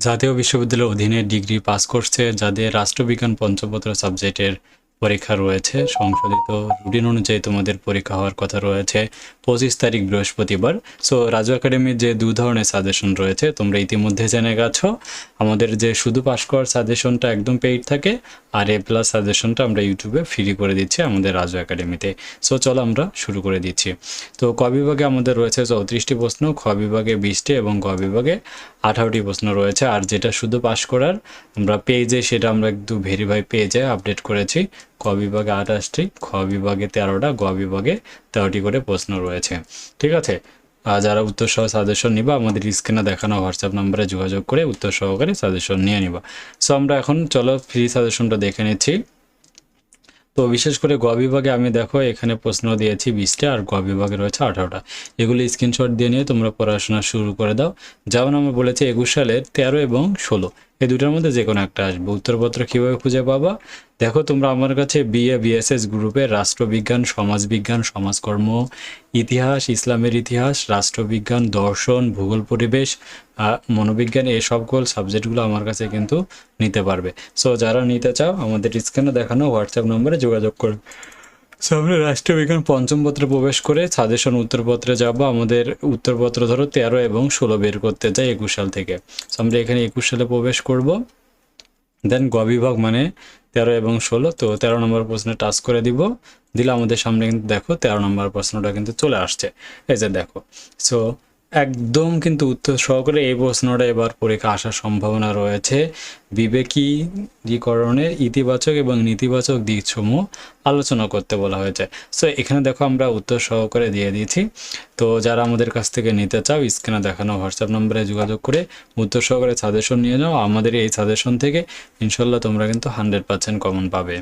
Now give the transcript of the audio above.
জাতীয় বিশ্ববিদ্যালয়ের অধীনে ডিগ্রি পাস করছে যাদের রাষ্ট্রবিজ্ঞান পঞ্চপত্র সাবজেক্টের পরীক্ষা রয়েছে। সংশোধিত রুটিন অনুযায়ী তোমাদের পরীক্ষা হওয়ার কথা রয়েছে। পঁচিশ তারিখ বৃহস্পতিবার। সো রাজু একাডেমির যে দু ধরনের সাজেশন রয়েছে, তোমরা ইতিমধ্যে জেনে গেছো। আমাদের যে শুধু পাশ করার সাজেশনটা একদম পেইড থাকে, আর এ প্লাস সাজেশনটা আমরা ইউটিউবে ফ্রি করে দিচ্ছি আমাদের রাজু একাডেমিতে সো চলো আমরা শুরু করে দিচ্ছি। তো, ক বিভাগে আমাদের রয়েছে চৌত্রিশটি প্রশ্ন, খ বিভাগে বিশটি এবং গ বিভাগে আঠারোটি প্রশ্ন রয়েছে। আর যেটা শুধু পাশ করার, আমরা পেয়ে পেজে সেটা আমরা একটু ভেরিফাই পেজে আপডেট করেছি। ক বিভাগে আঠাশটি, খ বিভাগে তেরোটা, গ বিভাগে তেরোটি করে প্রশ্ন রয়েছে। ঠিক আছে? যারা উত্তর সহ সাজেশন নিবা, আমাদের স্ক্রিনে দেখানো হোয়াটসঅ্যাপ নাম্বারে যোগাযোগ করে উত্তর সহকারে সাজেশন নিয়ে নিবা। সো আমরা এখন চলো ফ্রি সাজেশনটা দেখে নিচ্ছি। তো বিশেষ করে গ বিভাগে আমি দেখো, এখানে প্রশ্ন দিয়েছি বিশটা আর গ বিভাগে রয়েছে আঠারোটা। এগুলি স্ক্রিনশট দিয়ে নিয়ে তোমরা পড়াশোনা শুরু করে দাও। যেমন আমি বলেছি একুশ সালের তেরো এবং ষোলো। এই দুটার মধ্যে যে কোনো একটা আসবে। উত্তরপত্র কীভাবে খুঁজে পাবা? দেখো, তোমরা আমার কাছে বিএ বিএসএস গ্রুপে রাষ্ট্রবিজ্ঞান, সমাজবিজ্ঞান, সমাজকর্ম, ইতিহাস, ইসলামের ইতিহাস, রাষ্ট্রবিজ্ঞান, দর্শন, ভূগোল, পরিবেশ মনোবিজ্ঞান এই সকল সাবজেক্টগুলো আমার কাছে কিন্তু নিতে পারবে। সো যারা নিতে চাও, আমাদের স্ক্রিনে দেখানো হোয়াটসঅ্যাপ নম্বরে যোগাযোগ করবে। সো আমরা রাষ্ট্রবিজ্ঞান পঞ্চম পত্রে প্রবেশ করে সাজেশন উত্তরপত্রে যাব, আমাদের উত্তরপত্র ধরো তেরো এবং ষোলো বের করতে যাই একুশ সাল থেকে। আমরা এখানে একুশ সালে প্রবেশ করব। দেন গ বিভাগ মানে তেরো এবং ষোলো, তো তেরো নম্বর প্রশ্নে টাচ করে দিব। দিলে আমাদের সামনে কিন্তু দেখো তেরো নম্বর প্রশ্নটা কিন্তু চলে আসছে। এই যে দেখো। সো একদম কিন্তু উত্তর সহকারে এই প্রশ্নটা এবার পরীক্ষা আসার সম্ভাবনা রয়েছে। বিবেকীকরণের ইতিবাচক এবং নেতিবাচক দিকসমূহ আলোচনা করতে বলা হয়েছে। সো এখানে দেখো আমরা উত্তর সহকারে দিয়ে দিয়েছি। তো, যারা আমাদের কাছ থেকে নিতে চাও, স্ক্রিনে দেখানো হোয়াটসঅ্যাপ নম্বরে যোগাযোগ করে উত্তর সহকারে সাজেশন নিয়ে নাও। আমাদের এই সাজেশন থেকে ইনশাল্লাহ তোমরা কিন্তু হান্ড্রেড পার্সেন্ট কমন পাবে।